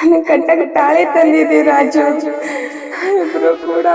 ನನಗೆ ಕಟ್ಟಕ್ಕೆ ತಾಳಿ ತಂದಿದ್ದಿ ರಾಜು ಇಬ್ರು ಕೂಡ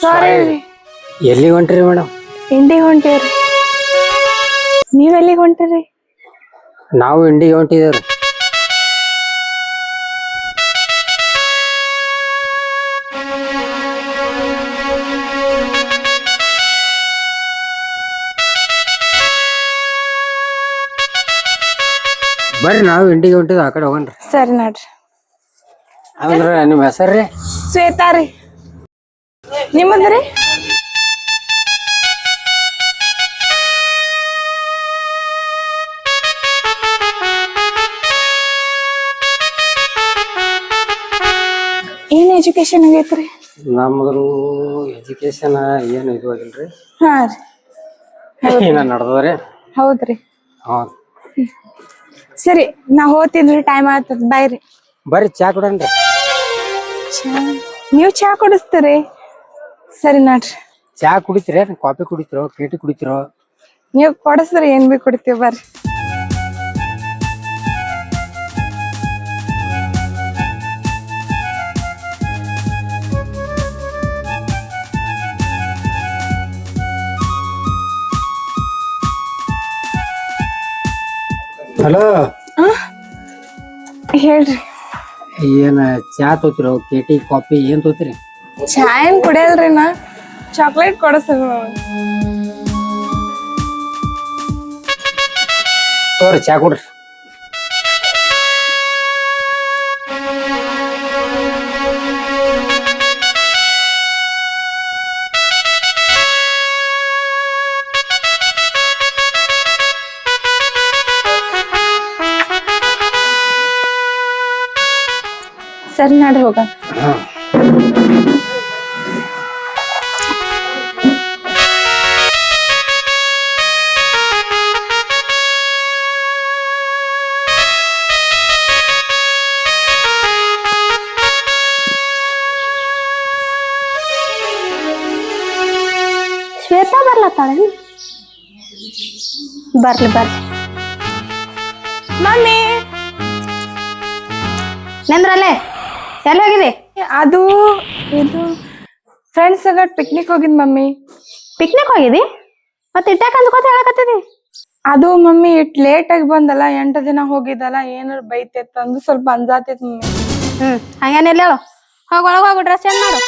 ಸಾರಿ ಎಲ್ಲಿಗೆ ಹೊಂಟ್ರಿ ಮೇಡಮ್? ಇಂಡಿಗೆ ಹೊಂಟೇವ್ರಿ. ನೀವ್ ಎಲ್ಲಿಗೆ ಹೊಂಟಿರಿ? ನಾವು ಇಂಡಿಗೆ ಹೊಂಟಿದೇವ್ರಿ. ಬರ್ರಿ ನಾವು ಇಂಡಿಗೆ ಹೊಂಟಿದ್ ಆ ಕಡೆ ಹೋಗನ್ರಿ ಸರಿ ನೋಡ್ರಿ. ಅಂದ್ರೆ ನಿಮ್ಮ ಹೆಸರು ರೀ ಶ್ವೇತಾ ರೀ. ನಿಮ್ಮದ್ರಿ? ಏನ್ ಎಜುಕೇಶನ್ ಆಗೈತ್ರಿ ನಮ್ದು ಎಜುಕೇಶನ್ ಏನು ಇದು ಆಗಿಲ್ರಿ. ಹಾ ರೀ. ಏನ ಹೌದ್ರಿ. ಹಾಂ. ಸರಿ ನಾ ರೀ ಟೈಮ್ ಆಗ್ತದ ಬಾಯ್ ರೀ. ಬರ್ರಿ ಚಾ ಕೊಡನ್ರಿ. ನೀವು ಚಾ ಕೊಡಿಸ್ತೀರಿ? ಸರಿ ನೋಡ್ರಿ. ಚಾ ಕುಡಿತೀರ? ಕಾಫಿ ಕುಡಿತಿರೋ? ಕೇಟಿ ಕುಡಿತಿರೋ? ನೀವು ಕೊಡಿಸ್ರಿ ಏನ್ ಬಿ ಕುಡಿತೀವಿ ಬರ್ರಿ. ಹಲೋ. ಹೇಳ್ರಿ. ಏನ ಚಾ ತೋತಿರೋ ಕೇಟಿ ಕಾಫಿ ಏನ್ ತೋತಿರಿ ಚಾ ಏನ್ ಕುಡಿಯಲ್ರಿ ನಾ? ಚಾಕ್ಲೇಟ್ ಕೊಡಿಸ್ರಿ ತೋರಿ ಚಾ ಕೊಡ್ರಿ. ಸರಿ ನೋಡ್ರಿ ಹೋಗ ಬರ್ಲಿ ಬರ್ಲಿ. ಮಮ್ಮಿ. ನಿಂದ್ರಲ್ಲೇ? ಎಲ್ಲಿ ಹೋಗಿದೆ ಅದು ಇದು ಫ್ರೆಂಡ್ಸ್ ಸಗಟ್ ಪಿಕ್ನಿಕ್ ಹೋಗಿದ್ ಮಮ್ಮಿ. ಪಿಕ್ನಿಕ್ ಹೋಗಿದಿ ಮತ್ತೆ ಇಟ್ಟಾಕ ಅಂದ್ಕೋತ ಹೇಳಕತ್ತಿದಿ? ಅದು ಮಮ್ಮಿ ಇಟ್ ಲೇಟ್ ಆಗಿ ಬಂದಲ್ಲ ಎಂಟು ದಿನ ಹೋಗಿದ್ದಲ್ಲ ಏನಾರು ಬೈತೈತ್ ಅಂದು ಸ್ವಲ್ಪ ಅಂಜಾತೈತ್ ಮಮ್ಮಿ. ಹ್ಮ್ ಹಂಗೇನಿಲ್ಲ ಹೋಗಿ ಒಳಗೆ ಹೋಗಿ ಡ್ರೆಸ್ ಚೇಂಜ್ ಮಾಡು.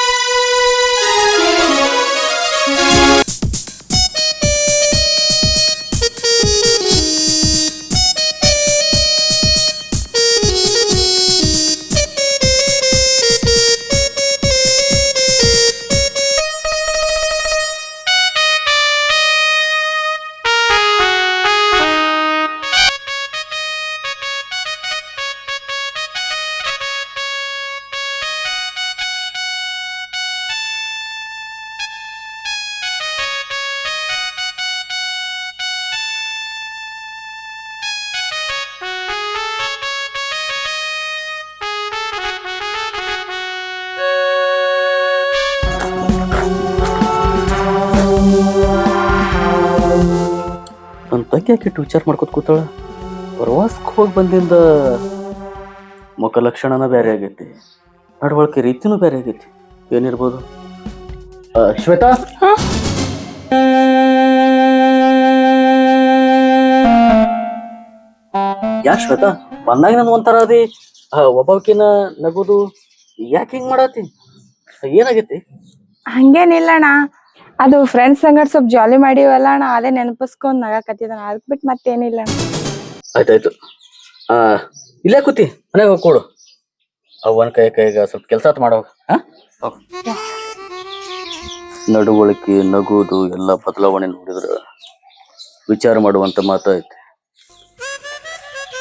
ಯಾಕೆ ವಿಚಾರ ಮಾಡ್ಕೊತ ಕೂತಾಳ? ಪ್ರವಾಸಕ್ಕೆ ಹೋಗಿ ಬಂದಿಂದ ಮುಖ ಲಕ್ಷಣನ ಬೇರೆ ಆಗೈತಿ ನಡವಳಿಕೆ ರೀತಿನೂ ಬೇರೆ ಆಗೈತಿ. ಏನಿರ್ಬೋದು? ಆ, ಶ್ವೇತಾ? ಯಾ ಶ್ವೇತಾ ಬಂದಾಗ ನಾನು ಒಂಥರ ಅದಿ ಒಬ್ಬಕಿನ ನಗುದು ಯಾಕೆ ಹಿಂಗ್ ಮಾಡಾತಿ? ಏನಾಗೈತಿ? ಹಂಗೇನಿಲ್ಲ ಅಣ್ಣ ಅದು ಫ್ರೆಂಡ್ಸ್ ಸಂಗಡ ಸ್ವಲ್ಪ ಜಾಲಿ ಮಾಡಿವಲ್ಲ ಅಣ್ಣ ಅದೇ ನೆನಪಿಸ್ಕೊಂಡ್ ನಗಾಕತ್ತಿದ ಅದಕ್ ಬಿಟ್ಟು ಮತ್ತೇನಿಲ್ಲ ಆಯ್ತಾಯ್ತು. ಆ ಇಲ್ಲೇ ಕೂತಿ ಮನೆಗೆ ಹೋಗಿ ಕೊಡು. ಅವನ ಕೈ ಕೈಗ ಸ್ವಲ್ಪ ಕೆಲಸ ಮಾಡುವಾಗ ನಡುವಳಿಕೆ ನಗುವುದು ಎಲ್ಲ ಬದಲಾವಣೆ ನೋಡಿದ್ರ ವಿಚಾರ ಮಾಡುವಂತ ಮಾತೈತಿ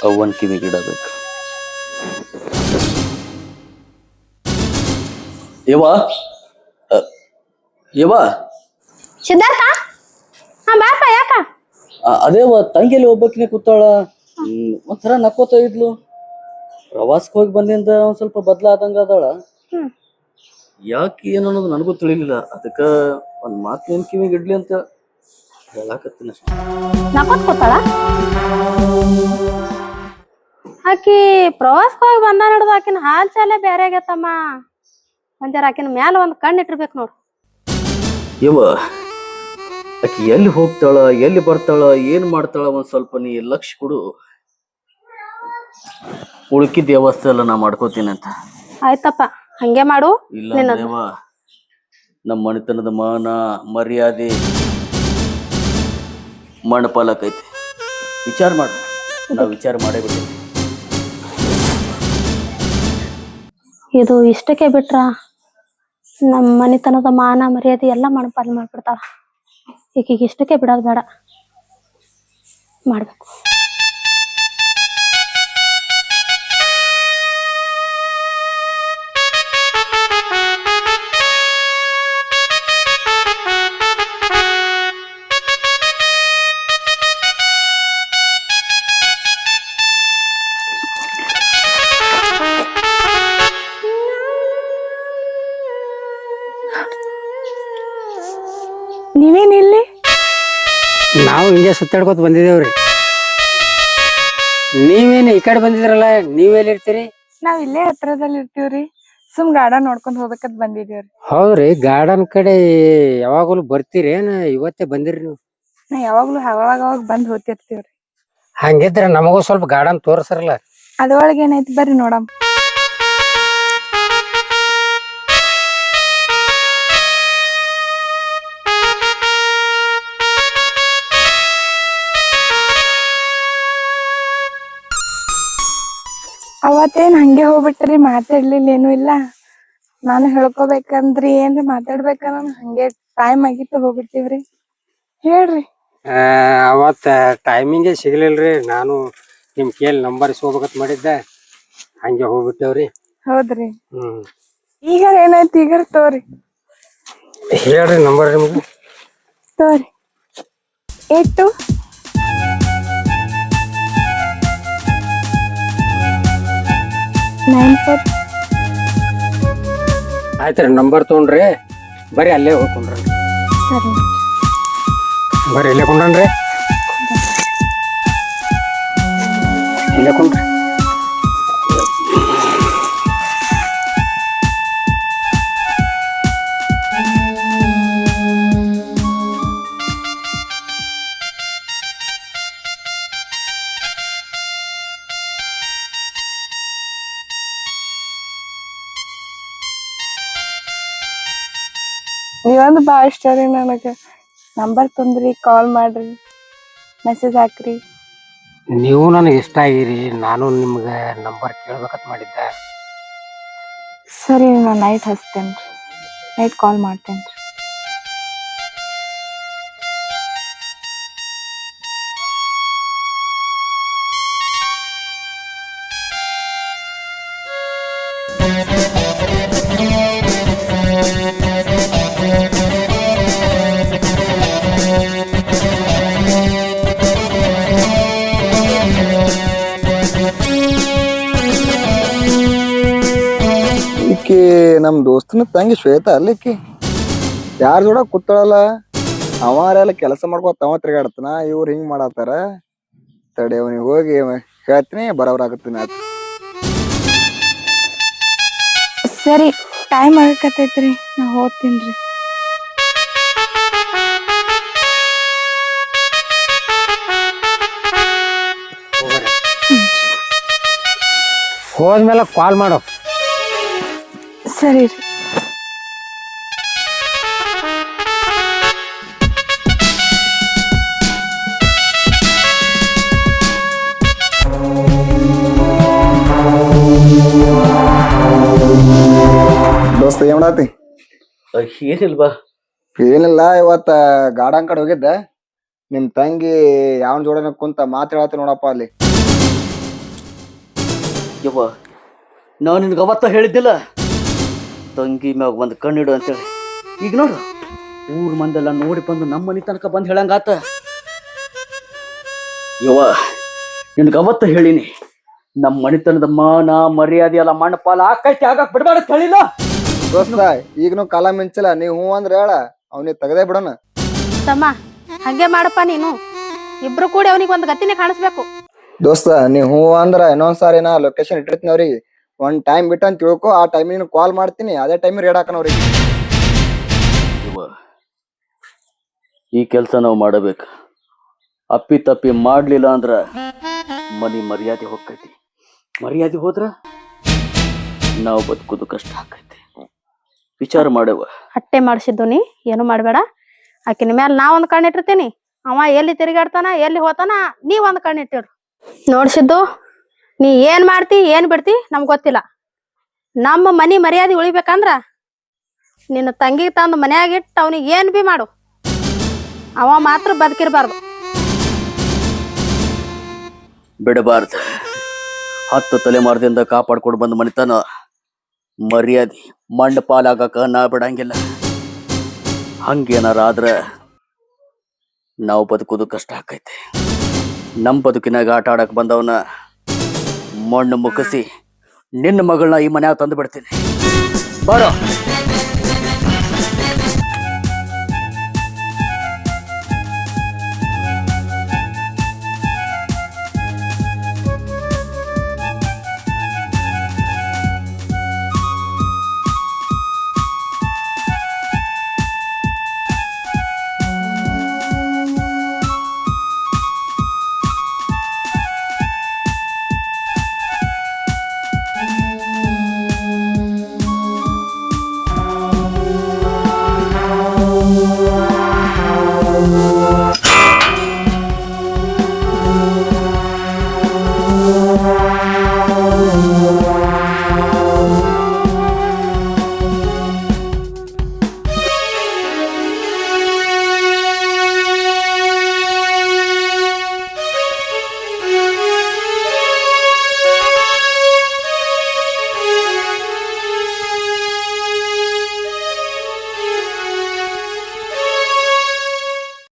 ಅವನ್ ಕಿವಿಗಿಡಬೇಕು ಯವ್ವ? ಯವಾ ಯವ್ವ? ಸಿದ್ಧಾರ್ಥ? ಹಾ ಬಾಪ ಯಾಕ? ಅದೇ ತಂಗಿಯಲ್ಲಿ ಒಬ್ಬಕಿನ ಕೂತಾಳ. ಒಂಥರ ನಕ್ಕೋತ ಇದ್ಲು. ಪ್ರವಾಸಕ್ಕೆ ಹೋಗಿ ಬಂದಿಂದ ಒಂದ್ ಸ್ವಲ್ಪ ಬದ್ಲಾದಂಗ ಅದಾಳ. ಯಾಕೆ ಏನು ಅನ್ನೋದು ನನಗೂ ತಿಳಿಲಿಲ್ಲ. ಅದಕ್ಕ ಒಂದ್ ಮಾತು ನಿನ್ ಕಿವಿಗೆ ಇಡ್ಲಿ ಅಂತ ಹೇಳಾಕತ್ತೀನಿ ಅಷ್ಟೇ. ನಕ್ಕೊತ್ ಕೂತಾಳ? ಆಕಿ ಪ್ರವಾಸಕ್ಕೆ ಹೋಗಿ ಬಂದ ನಡ್ದು ಆಕಿನ ಹಾಲ್ ಚಾಲೆ ಬೇರೆ ಆಗೈತಮ್ಮ ಒಂದ್ ಜರ ಆಕಿನ ಮ್ಯಾಲ ಒಂದ್ ಕಣ್ಣು ಇಟ್ಟಿರ್ಬೇಕು ನೋಡು. ಯವ್ವ ಆಕಿ ಎಲ್ಲಿ ಹೋಗ್ತಾಳ ಎಲ್ಲಿ ಬರ್ತಾಳ ಏನ್ ಮಾಡ್ತಾಳ ಒಂದ್ ಸ್ವಲ್ಪ ನೀ ಲಕ್ಷ ಕೊಡು. ಉಳ್ಕಿದ ವ್ಯವಸ್ಥೆ ಎಲ್ಲ ನಾ ಮಾಡ್ಕೋತೀನಿ ಅಂತ. ಆಯ್ತಪ್ಪ ಹಂಗೆ ಮಾಡು. ಇಲ್ಲ. ದೇವ ನಮ್ಮ ಮನೆತನದ ಮಾನ ಮರ್ಯಾದೆ ಮಣ್ಣಪಾಲಕೈತಿ ವಿಚಾರ ಮಾಡ ನಾ ವಿಚಾರ ಮಾಡೇ ಬಿಡ ಇದು ಇಷ್ಟಕ್ಕೆ ಬಿಟ್ರ ನಮ್ಮ ಮನೆತನದ ಮಾನ ಮರ್ಯಾದೆ ಎಲ್ಲ ಮಣಪಾಲ್ ಮಾಡ್ಬಿಡ್ತಾಳ. ಈಕಿಗೆ ಇಷ್ಟಕ್ಕೆ ಬಿಡೋದು ಬೇಡ. ಮಾಡ್ಬೇಕು. ಸುತ್ತಾಡ್ಕೊತ ಬಂದಿದ್ದೇವ್ರಿ. ನೀವೇನು ಈ ಕಡೆ ಬಂದಿದ್ರಲ್ಲ ನೀವೆಲ್ಲಿ ಇರ್ತೀರಿ ನಾವ್ ಇಲ್ಲೇ ಹತ್ರದಲ್ಲಿ ಇರ್ತೀವ್ರಿ. ಸುಮ್ ಗಾರ್ಡನ್ ನೋಡ್ಕೊಂಡ್ ಹೋಗ್ಬೇಕಂತ ಬಂದಿದೀವ್ರಿ ಹೌದ್ರಿ ಗಾರ್ಡನ್ ಕಡೆ ಯಾವಾಗಲೂ ಬರ್ತೀರಿ? ಏನ ಇವತ್ತೇ ಬಂದಿರಿ ನೀವು? ನಾ ಯಾವಾಗ್ಲೂ ಅವಾಗ ಅವಾಗ ಬಂದ್ ಹೋಗ್ತಿರ್ತೀವ್ರಿ. ಹಂಗಿದ್ರೆ ನಮಗೂ ಸ್ವಲ್ಪ ಗಾರ್ಡನ್ ತೋರ್ಸರಲ್ಲ. ಅದ್ರೊಳಗೆ ಏನೈತಿ ಬರ್ರಿ ನೋಡಮ್. ಅವತ್ತೇನ್ ಹಂಗೆ ಹೋಗ್ಬಿಟ್ರಿ ಮಾತಾಡ್ಲಿಲ್ಲ ಏನು ಇಲ್ಲ. ನಾನು ಹೇಳ್ಕೊಬೇಕಂದ್ರಿ ಏನ್ರಿ ಮಾತಾಡ್ಬೇಕನ್ನ ಹಂಗೆ ಟೈಮ್ ಆಗಿತ್ತು ಹೋಗ್ಬಿಟ್ಟಿವ್ರಿ. ಹೇಳ್ರಿ. ಅವತ್ತ ಟೈಮಿಂಗೇ ಸಿಗ್ಲಿಲ್ರಿ. ನಾನು ನಿಮ್ ಕೇಳಿ ನಂಬರ್ ಇಸ್ಕೋಬೇಕಂತ ಮಾಡಿದ್ದೆ. ಹಂಗೆ ಹೋಗ್ಬಿಟ್ಟೇವ್ರಿ. ಹೌದ್ರಿ. ಹ್ಮ್. ಈಗ ಏನಾಯ್ತು? ಈಗ ತೋರಿ. ಹೇಳ್ರಿ ನಂಬರ್ ನಿಮ್ಗೆ ತೋರಿ. ಏಟ್? Two nine four. ಆಯ್ತ್ರಿ ನಂಬರ್ ತೊಗೊಂಡ್ರಿ. ಬರ್ರಿ ಅಲ್ಲೇ ಹೋಗ್ಕೊಂಡ್ರಿ ಸರಿ. ಬರೀ ಇಲ್ಲೇ ಕೊಂಡ್ರಿ ಇಲ್ಲೇ ಕೊಂಡ್ರಿ ನೀವೊಂದು ಭಾಳ ಇಷ್ಟ ರೀ ನನಗೆ. ನಂಬರ್ ತಂದ್ರಿ ಕಾಲ್ ಮಾಡ್ರಿ ಮೆಸೇಜ್ ಹಾಕ್ರಿ. ನೀವು ನನಗೆ ಇಷ್ಟ ಆಗಿರಿ ನಾನು ನಿಮ್ಗೆ ನಂಬರ್ ಕೇಳ್ಬೇಕಂತ ಮಾಡಿದ್ದೆ. ಸರಿ ನಾನು ನೈಟ್ ಹಚ್ತೇನೆ ರೀ ನೈಟ್ ಕಾಲ್ ಮಾಡ್ತೇನೆ ರೀ ನಮ್ ದೋಸ್ತನ ತಂಗಿ ಶ್ವೇತಾ ಅಲ್ಲಿಕ್ಕಿ ಯಾರ ಜೋಡ ಕೂತಾಳಲ್ಲ ಅವಾರೆಲ್ಲ ಕೆಲಸ ಮಾಡ್ಕೊತ ಅವ ತಿರ್ಗಾಡ್ತಾನ ಇವ್ರು ಹಿಂಗ್ ಮಾಡತ್ತಾರ ತಡಿ ಅವನಿಗೆ ಹೋಗಿ ಹೇಳ್ತೀನಿ ಬರೋರಾಗತ್ತೀನಿ ಆಗತ್ತೀನಿ ಆತ ಸರಿ ಟೈಮ್ ಆಗಕತ್ತೈತ್ರಿ ನಾ ಹೋಗ್ತೀನ್ರಿ. ಹೋದ್ಮೇಲೆ ಕಾಲ್ ಮಾಡು. ಸರಿ ರೀ. ದೋಸ್ತ ಏನ್ ಮಾಡಾತಿ? ಏನಿಲ್ವಾ. ಏನಿಲ್ಲ ಇವತ್ತ ಗಾರ್ಡನ್ ಕಡೆ ಹೋಗಿದ್ದೆ. ನಿಮ್ ತಂಗಿ ಯಾವ ಜೋಡನ ಕುಂತ ಮಾತಾಡತಿ ನೋಡಪ್ಪ ಅಲ್ಲಿ. ಯವ್ವ ನಾನು ನಿನ್ಗೆ ಅವತ್ತ ಹೇಳಿದ್ದಿಲ್ಲ. ತಂಗಿ ಮ್ಯಾಗ ಒಂದು ಕಣ್ಣಿಡು ಅಂತೇಳಿ. ಈಗ ನೋಡು ಊರ್ ಮಂದೆಲ್ಲ ನೋಡಿ ಬಂದು ನಮ್ಮ ಮನೆ ತನಕ ಬಂದು ಹೇಳಂಗಾತ. ಯವ್ವ ನಿನ್ಗ ಅವತ್ತ ಹೇಳಿನಿ ನಮ್ಮ ಮನಿತನದ ಮಾನ ಮರ್ಯಾದೆ ಎಲ್ಲ ಮಣ್ಣ ಪಾಲ ಆಕೈತಿ ಆಗಕ್ ಬಿಡಬಾರ ಹೇಳಿಲ್ಲ ದೋಸ್ತ ಈಗನು ಕಾಲ ಮಿಂಚಲ್ಲ ನೀವ್ ಹೂ ಅಂದ್ರೆ ಹೇಳ ಅವನಿಗೆ ತೆಗದೇ ಬಿಡೋಣ. ತಮ್ಮ ಹಂಗೆ ಮಾಡಪ್ಪ ನೀನು. ಇಬ್ರು ಕೂಡಿ ಅವನಿಗೆ ಒಂದು ಗತಿನೇ ಕಾಣಿಸ್ಬೇಕು. ದೋಸ್ತ ನೀ ಹೂ ಅಂದ್ರ ಇನ್ನೊಂದ್ ಸಾರಿ ನಾ ಲೊಕೇಶನ್ ಇಟ್ಟಿರ್ತೀನಿ ಅವ್ರಿಗೆ. ಒಂದ್ ಟೈಮ್ ಬಿಟ್ಟು ಅಂತ ತಿಳ್ಕೊ ಆ ಟೈಮಿಗೆ ಕಾಲ್ ಮಾಡ್ತೀನಿ. ಅದೇ ಟೈಮಿಗೆ ರೇಡ್ ಹಾಕೋಣ ಅವ್ರಿಗೆ. ಈ ಕೆಲಸ ನಾವು ಮಾಡಬೇಕು. ಅಪ್ಪಿ ತಪ್ಪಿ ಮಾಡ್ಲಿಲ್ಲ ಅಂದ್ರ ಮನಿ ಮರ್ಯಾದೆ ಹೋಗ್ತೈತಿ. ಮರ್ಯಾದೆ ಹೋದ್ರ ನಾವು ಬದುಕೋದು ಕಷ್ಟ ಆಕೈತಿ ವಿಚಾರ ಮಾಡವ ಅಟ್ಟೆ ಮಾಡಿಸಿದ್ದು ನೀ ಏನು ಮಾಡಬೇಡ. ಆಕಿನ ಮೇಲೆ ನಾ ಒಂದ್ ಕಣ್ಣಿಟ್ಟಿರ್ತೀನಿ ಅವ ಎಲ್ಲಿ ತಿರುಗಾಡ್ತಾನ ಎಲ್ಲಿ ಹೋತಾನ ನೀ ಒಂದ್ ಕಣ್ಣಿಟ್ಟಿರು ನೋಡ್ಸಿದ್ದು ನೀ ಏನ್ ಮಾಡ್ತಿ, ಏನ್ ಬಿಡ್ತಿ ನಮ್ಗ್ ಗೊತ್ತಿಲ್ಲ. ನಮ್ಮ ಮನಿ ಮರ್ಯಾದೆ ಉಳಿಬೇಕಂದ್ರ ನಿನ್ನ ತಂಗಿಗೆ ತಂದು ಮನ್ಯಾಗ ಇಟ್ಟು ಅವನಿಗೆ ಏನ್ ಬಿ ಮಾಡು. ಅವ ಮಾತ್ರ ಬದುಕಿರ್ಬಾರ್ದು. ಬಿಡಬಾರ್ದು. ಹತ್ತು ತಲೆಮಾರದಿಂದ ಕಾಪಾಡ್ಕೊಂಡು ಬಂದ ಮನಿತನ ಮರ್ಯಾದೆ ಮಂಡ ಪಾಲಾಗಕ ನಾ ಬಿಡಂಗಿಲ್ಲ. ಹಂಗೇನಾರ ಆದ್ರ ನಾವು ಬದುಕೋದು ಕಷ್ಟ ಆಕೈತಿ. ನಮ್ಮ ಬದುಕಿನಾಗ ಆಟ ಆಡಕ್ ಬಂದವನ ಮಣ್ಣು ಮುಗಿಸಿ ನಿನ್ನ ಮಗಳನ್ನ ಈ ಮನ್ಯಾಗ ತಂದು ಬಿಡ್ತೀನಿ. ಬರೋ.